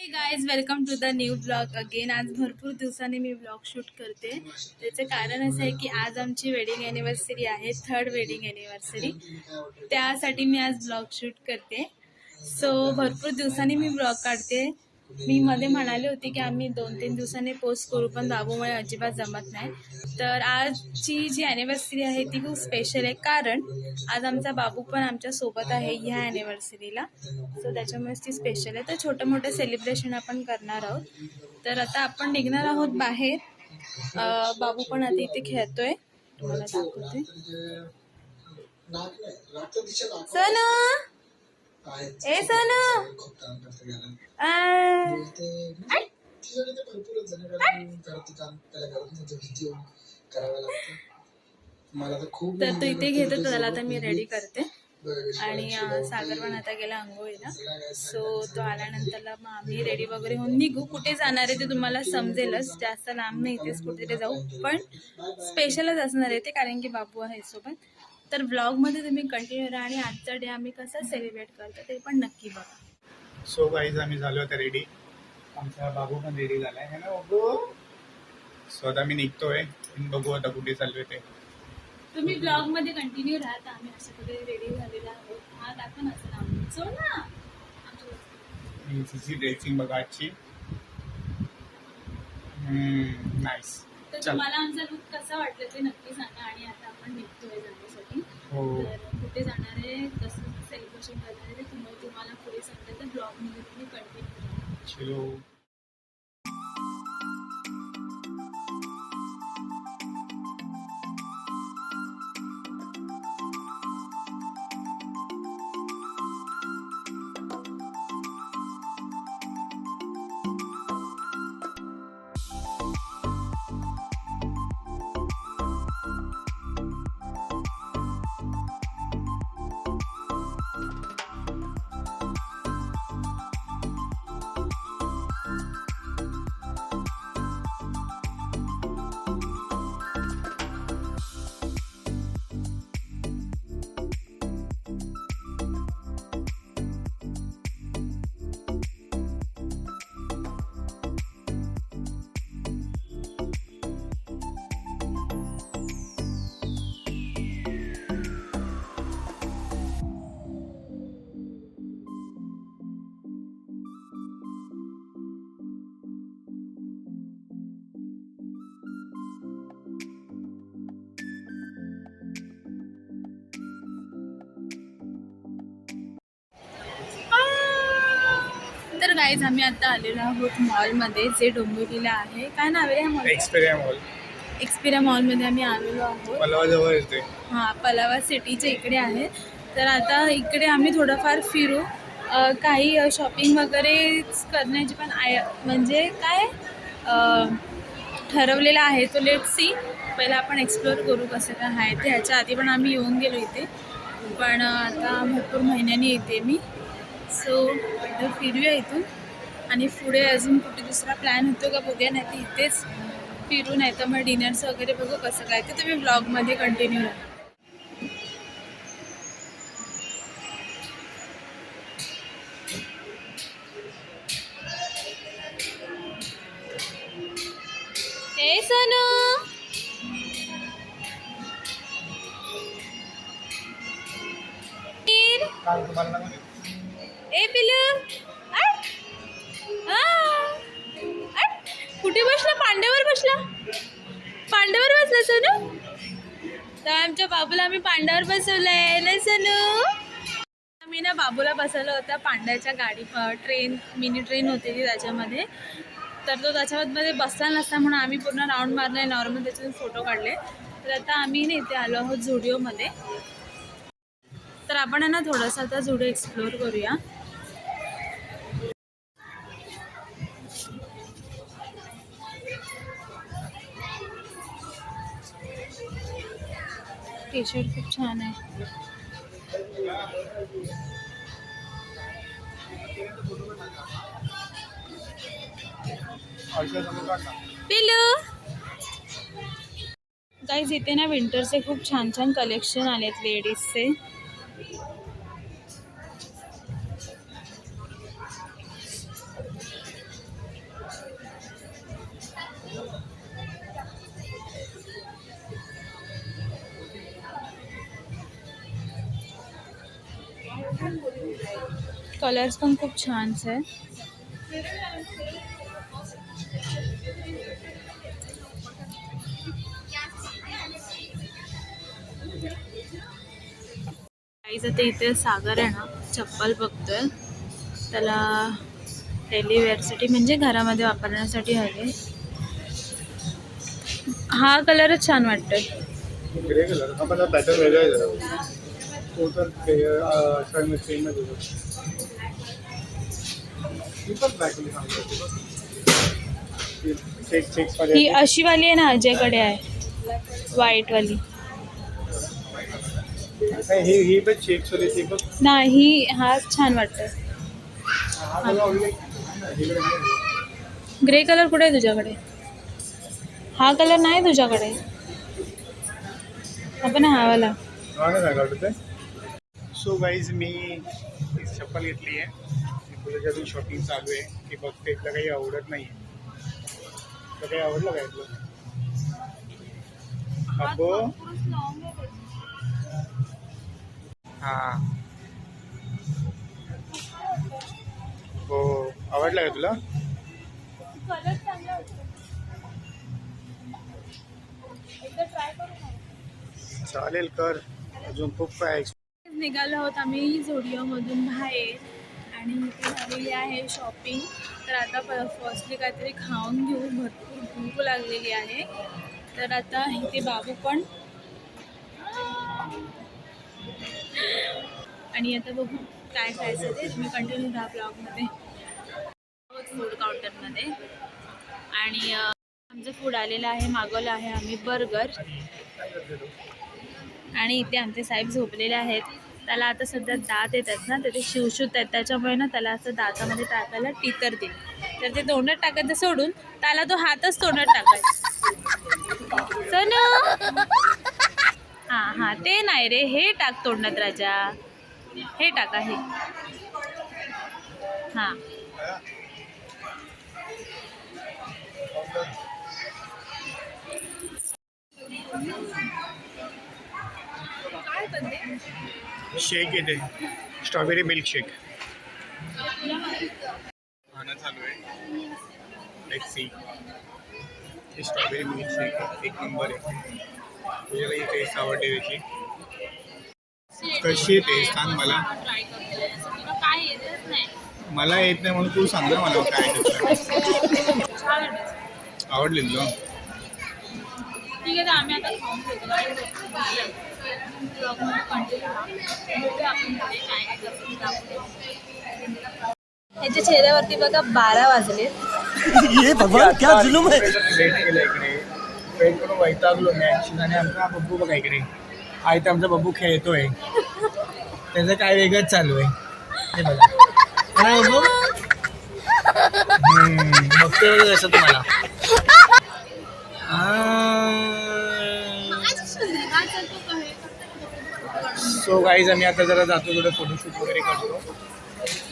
Hey guys welcome to the new blog again आज भरपूर दिवसांनी मी ब्लॉग शूट करते. त्याचं कारण असं आहे की आज आमची वेडिंग ॲनिव्हर्सरी आहे थर्ड वेडिंग ॲनिव्हर्सरी त्यासाठी मी आज ब्लॉग शूट करते. सो भरपूर दिवसांनी मी ब्लॉग काढते. मी मध्ये म्हणाले होते की आम्ही दोन तीन दिवसांनी पोस्ट करू पण बाबूमुळे अजिबात जमत नाही. तर आजची जी अॅनिव्हर्सरी आहे ती खूप स्पेशल आहे. कारण आज आमचा बाबू पण आमच्यासोबत आहे ह्या अॅनिव्हर्सरीला सो त्याच्यामुळेच ती स्पेशल आहे. तर छोटं मोठं सेलिब्रेशन आपण करणार आहोत. तर आता आपण निघणार आहोत बाहेर. बाबू पण आता इथे खेळतोय. तुम्हाला दाखवते. सोनू! ए सोनू! आ, मला तर खूप तर तो इथे घेतो त्याला आता मी रेडी करते. आणि अं, सागर पण आता गेला आंघोळीला सो तो आल्यानंतरला मग आम्ही रेडी वगैरे होऊन निघू. कुठे जाणार आहे ते तुम्हाला समजेलच. जास्त लांब नाही इथेच कुठेतरी जाऊ. पण स्पेशलच असणार आहे ते कारण की बाबू आहे सोबत. तर ब्लॉगमध्ये तुम्ही कंटिन्यू राहा आणि आजचा डे आम्ही कसा सेलिब्रेट करतो ते पण नक्की बघा. सो गाईज आम्ही झालो आता रेडी आमचा बाबू पण रेडी झालाय. है ना बाबू. सो आता मी निघतोय. बघू आता कुठे चाललोय ते. तुम्ही ब्लॉगमध्ये कंटिन्यू राहत. आम्ही असं कुठे रेडी झालेला आहोत. हा दाखवा ना असं नाव. सो ना. ड्रेसिंग बघा आजची. नाईस तर चल. तुम्हाला आमचा लुक कसा वाटलं ते नक्की सांगा आणि आता आपण हो तर कुठे जाणार आहे? कसं सेलिब्रेशन करणार आहे? तुम्हाला तुम्हाला पुढे सांगते तर ब्लॉगमध्ये तुम्ही कंटिन्यू करा. गाईज आम्ही आता आलेलो आहोत मॉलमध्ये जे डोंबिवलीला आहे. काय नाव आहे या मॉल एक्सपेरिया मॉल एक्सपिरिया मॉलमध्ये आम्ही आलेलो आहोत. मला जवळ येते हां पलावा सिटीच्या इकडे आहे. तर आता इकडे आम्ही थोडंफार फिरू. अ, काही शॉपिंग वगैरे करण्याची पण आय म्हणजे काय अ, ठरवलेलं आहे. तो लेट सी पहिला आपण एक्सप्लोअर करू कसं काय आहे ते. ह्याच्या आधी पण आम्ही येऊन गेलो इथे. पण अ, आता भरपूर महिन्यांनी येते मी. सो एकदा फिरूया इथून. आणि पुढे अजून कुठे दुसरा प्लॅन होतो का बघूया नाही तर इथेच फिरू नाही तर मग डिनरचं वगैरे बघू कसं काय. ते तुम्ही ब्लॉगमध्ये कंटिन्यू राहा. ए सोनू! नीर, काल तुम्हाला मी आम्ही पांड्यावर बसवलंय. ना सोनू. मी ना बाबूला बसवलं होतं पांड्याच्या गाडी ट्रेन मिनी ट्रेन होती ती त्याच्यामध्ये. तर तो त्याच्यामध्ये बसला नसता म्हणून आम्ही पूर्ण राऊंड मारलाय. नॉर्मल त्याच्यातून फोटो काढले. तर आता आम्ही ना इथे आलो आहोत झुडिओमध्ये तर आपण आहे ना थोडंसं आता झुडिओ एक्सप्लोअर करूया. टी शर्ट खूप छान आहे. ना पिलू गाईज इथे ना विंटरचे खूप छान छान कलेक्शन आलेत लेडीजचे कलर्स पण खूप छान आहे काहीच आता इथे सागर आहे ना चप्पल बघतोय. त्याला डेली वेअरसाठी म्हणजे घरामध्ये वापरण्यासाठी हवे. हा कलरच छान वाटतोय. ग्रे कलर हा पॅटर्न वेगळा आहे जरा. तो तर ही अशी वाली आहे ना अजयकडे आहे. व्हाईट वाली. नाही, ही ही चेक्स होती ती बघ नाही हा छान हा. इकडे नाही. ग्रे कलर कुठे आहे तुझ्याकडे? हा कलर नाही तुझ्याकडे? आपण हा वाला. हा वाटत सो गाईज मी एक चप्पल घेतली आहे. तुझं अजून शॉपिंग चालू आहे. की बघते इथलं काही आवडत नाही. तर काही आवडलं काय तुला अब्बो हा. हो. आवडला का तुला? चालेल कर. अजून खूप काय निघालो आहोत आम्ही झोडिओमधून बाहेर. आणि इथे झालेली आहे शॉपिंग. तर आता फर्स्टली काहीतरी खाऊन घेऊ भरपूर भूक लागलेली आहे. तर आता इथे बाबू पण. आणि आता बघू काय खायचं ते. तुम्ही कंटिन्यू राहा ब्लॉगमध्ये फूड काउंटरमध्ये आणि आमचं फूड आलेलं आहे मागवलं आहे आम्ही बर्गर आणि इथे आमचे साहेब झोपलेले आहेत. त्याला आता सध्या दात येतात ना तर ते शिवशूत आहेत. त्याच्यामुळे ना त्याला असं दातामध्ये टाकायला टितर दे तर ते तोंडात टाकायचं सोडून त्याला तो हातच तोंडात टाकायचा. सोनू! हां हां ते नाही रे. हे टाक तोंडात राजा. हे टाका हे. हां. शेक येते. स्ट्रॉबेरी मिल्क शेक खाणं चालू आहे. सी हे स्ट्रॉबेरी मिल्क शेक एक नंबर आहे. तुझ्याला ही टेस्ट आवडते त्याची कशी टेस्ट सांग मला. मला येत नाही म्हणून तू सांग ना मला काय त्याचं. छान आहे आवडली तुला ठीक आहे आम्ही आता खाऊन घेतो आणि ब्लॉगमध्ये कंटिन्यू राहा बघूया आपण पुढे काय काय करतो ते दाखवूया. याच्या चेहऱ्यावरती बघा बारा वाजले. ये भगवान क्या जुलुम है लेट केलं इकडे. वेट करून वैतागलो मी ॲक्च्युली आणि आमचा बब्बू बघा इकडे. आहे तर आमचा बब्बू खेळतोय. त्याचं काय वेगळंच चालू आहे. हे बघा. बब्बू हम्म, बघतोय बघा कसं तुम्हाला. सो गाईज आम्ही आता जरा जातो थोडं फोटोशूट वगैरे करतो.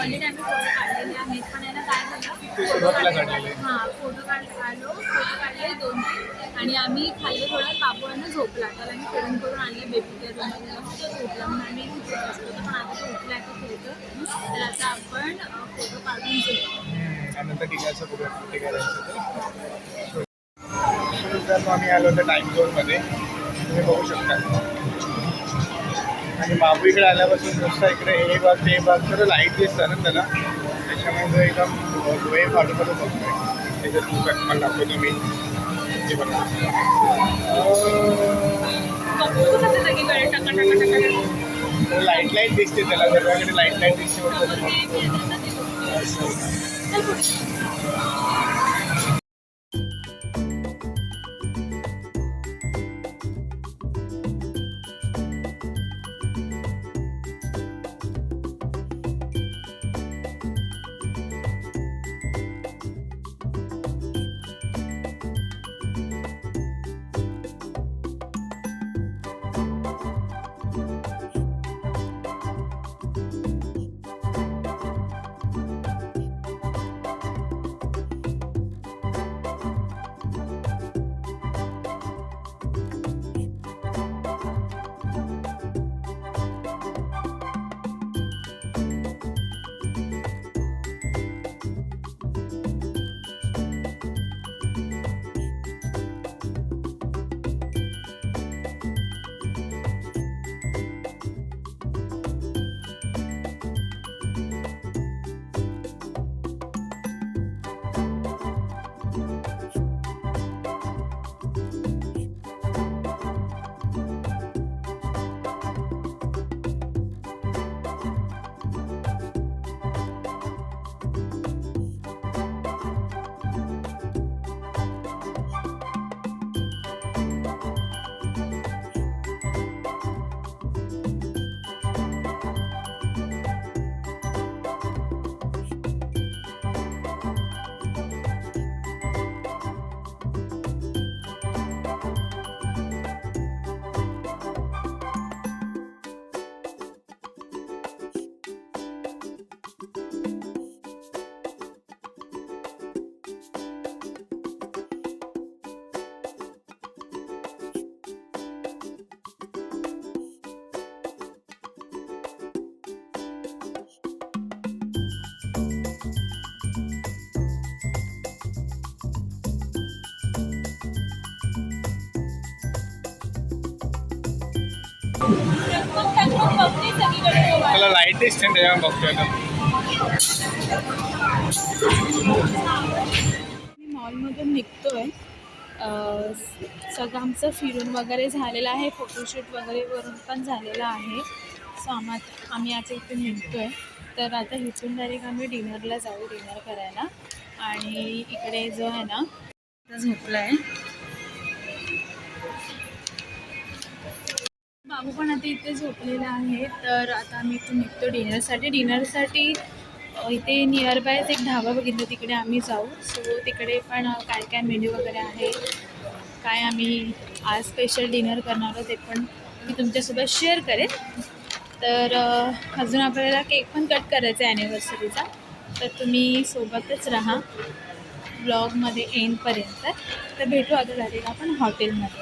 ऑलरेडी आम्ही फोटो काढलेले आहेत. पण आहे ना काय झालं? ते सुरुवातीला काढलेलं आहे हां फोटो काढ आलो फोटो काढले दोन आणि आम्ही खाल्ले थोडं बाबूला झोपला. तर आम्ही फिरून करून आणले बेबी केअर मस्त झोपला. म्हणून आम्ही असतो पण आता तो उठला की खेळतो तर आता आपण फोटो काढून घेऊ. त्यानंतर करायचं आम्ही आलो होतो टाईम झोनमध्ये तुम्ही बघू शकता. आणि बाबू इकडे आल्यापासून नुसतं इकडे हे बघ ते बघ तर लाइट दिसतं ना त्याला. त्याच्यामुळे एकदम डोळे फाडू फाडू बघतोय. त्याच्यात तुम्हाला तुम्हाला दाखवतो मी ते बघा लाइट लाइट दिसते त्याला. सर्वांकडे लाइट लाइट दिसते त्याला लाइट दिसते बघतोय आता. मी मॉलमधून निघतोय. सगळं आमचं फिरून वगैरे झालेलं आहे फोटोशूट वगैरे वरून पण झालेलं आहे. सो आम्हा आम्ही आता इथून निघतोय. तर आता इथून डायरेक्ट आम्ही डिनरला जाऊ डिनर करायला. आणि इकडे जो आहे ना झोपला आहे बाबू पण आता इथे झोपलेला आहे. तर आता आम्ही इथून निघतो डिनरसाठी. डिनरसाठी इथे नियर बायच एक ढाबा बघितलं. तिकडे आम्ही जाऊ. सो तिकडे पण काय काय मेन्यू वगैरे आहे काय आम्ही आज स्पेशल डिनर करणार आहोत ते पण मी तुमच्यासोबत शेअर करेन. तर अजून आपल्याला केक पण कट करायचा आहे ॲनिव्हर्सरीचा तर तुम्ही सोबतच राहा. ब्लॉगमध्ये एंडपर्यंत तर भेटू आता झालेला आपण हॉटेलमध्ये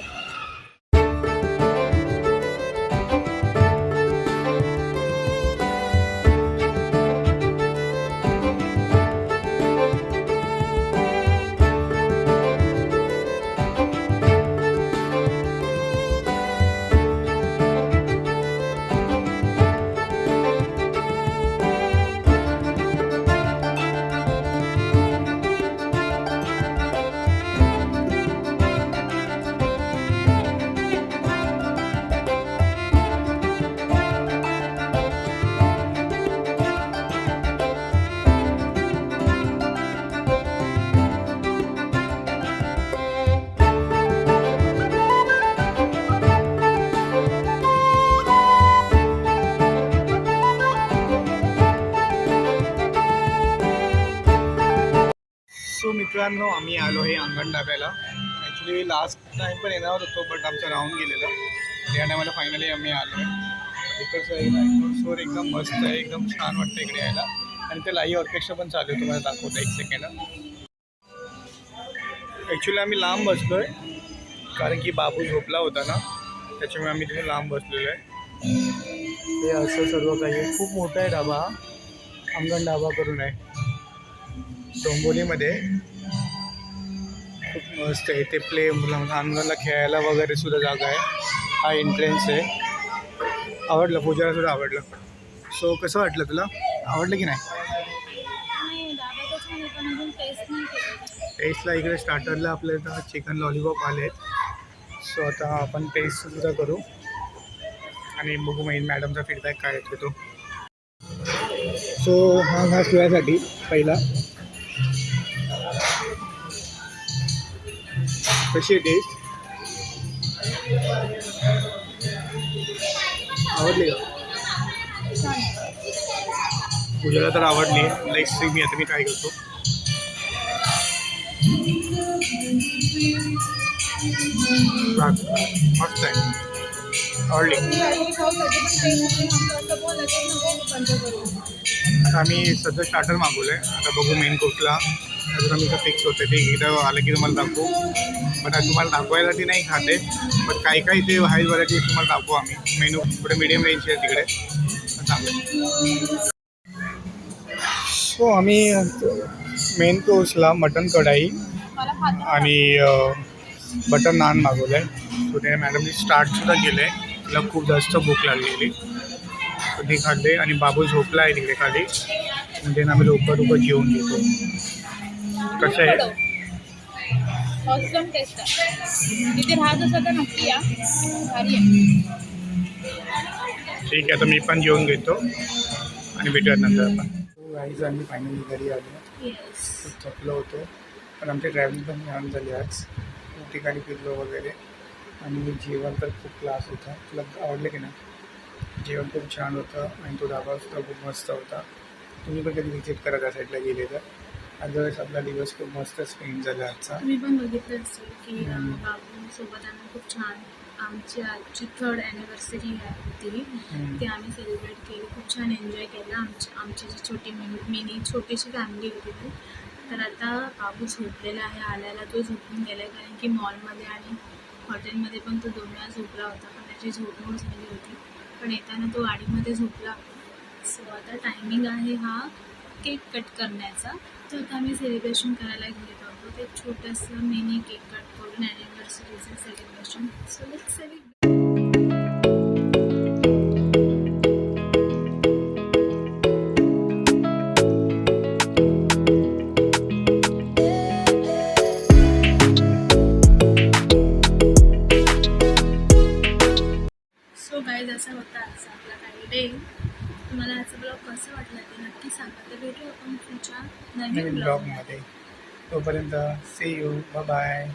मित्रांनो आम्ही आलो आहे अंगण डाब्याला ॲक्च्युली लास्ट टाईम पण येणार होतो बट आमचं राहून गेलेलं. या टायमाला फायनली आम्ही आलो आहे. इकडचं स्टोर एकदम मस्त आहे एकदम छान वाटतं इकडे यायला. आणि ते लाईव्ह ऑर्केस्ट्रा पण चालू आहे तुम्हाला दाखवतो एक सेकंड ॲक्च्युली आम्ही लांब बसलो आहे कारण की बाबू झोपला होता ना त्याच्यामुळे आम्ही तिथे लांब बसलेलो आहे. हे असं सर्व काही आहे. खूप मोठा आहे डाबा हा. अंगण डाबा करून आहे. डोंबोलीमध्ये खूप मस्त आहे. ते प्ले मुलांना खेळायला वगैरे सुद्धा जागा आहे. हा एंट्रन्स आहे. आवडलं? पूजाला सुद्धा आवडलं. सो कसं वाटलं तुला? आवडलं की नाही? टेस्टला इकडे स्टार्टरला आपल्या इथं चिकन लॉलीपॉप आले आहेत. सो आता आपण टेस्ट सुद्धा करू. आणि बघू मग मॅडमचा फीडबॅक काय येतो तो. सो हा घास खेळायसाठी पहिला. कशी आहे टेस्ट आवडली का? पूजाला तर आवडली. नेक्स्ट मी आता मी ट्राय करतो. मस्त आहे. आवडली. आता आम्ही सध्या स्टार्टर मागवलं आहे आता बघू मेन कोर्सला अजून आम्ही फिक्स होते ते एकदा आलं की तुम्हाला दाखवू. बट तुम्हाला दाखवायला ती नाही खाते. पण काही काही ते हाय व्हरायटीज तुम्हाला दाखवू आम्ही. मेनू थोडे मिडियम रेंजचे आहे तिकडे. चांगलं सो हो, आम्ही मेन कोर्सला मटन कढाई आणि बटर नान मागवलं आहे सो ते मॅडमनी स्टार्टसुद्धा केलं आहे तिला खूप जास्त भूक लागलेली. सो ती खाल्ले आणि बाबू झोपला आहे तिकडे खाली. म्हणजे आम्ही लवकर लवकर जेवून घेतो. कसं आहे? ऑसम टेस्ट आहे. तिथे राहत असेल तर नक्की या. भारी आहे. ठीक आहे आता मी पण जेवून घेतो आणि भेटूयात नंतर आपण. गाईज आम्ही फायनली घरी आलो. खूप थकलो होतो. पण आमची ट्रॅव्हलिंग पण छान झाली आज. खूप ठिकाणी फिरलो वगैरे. आणि जेवण तर खूप क्लास होता. तुला आवडलं की नाही? जेवण खूप छान होतं आणि तो धाबा सुद्धा खूप मस्त होता. तुम्ही पण कधी विजिट करा त्या साईडला गेले तर. अदरवाईज आपला दिवस खूप मस्त स्पेंड झाला आजचा. तुम्ही पण बघितलं असेल की हम्म. बाबूसोबत आम्ही खूप छान आमची आजची थर्ड ॲनिव्हर्सरी होती हम्म. ते आम्ही सेलिब्रेट केली. खूप छान एन्जॉय केलं आमची आमची जी छोटी मिनी मिनी छोटीशी फॅमिली होती ती. तर आता बाबू झोपलेला आहे आल्याला तो झोपून गेला आहे कारण की मॉलमध्ये आणि हॉटेलमध्ये पण तो दोन वेळा झोपला होता. पण त्याची झोपमोड झाली होती. पण येताना तो गाडीमध्ये झोपला. सो आता टायमिंग आहे हा केक कट करण्याचा. तर आता आम्ही सेलिब्रेशन करायला गेलो आहोत. ते छोटंसं मिनी केक कट करून ॲनिव्हर्सरीचं सेलिब्रेशन सो लेट सेलिब्रेट नवीन ब्लॉगमध्ये. तोपर्यंत सी यू बाय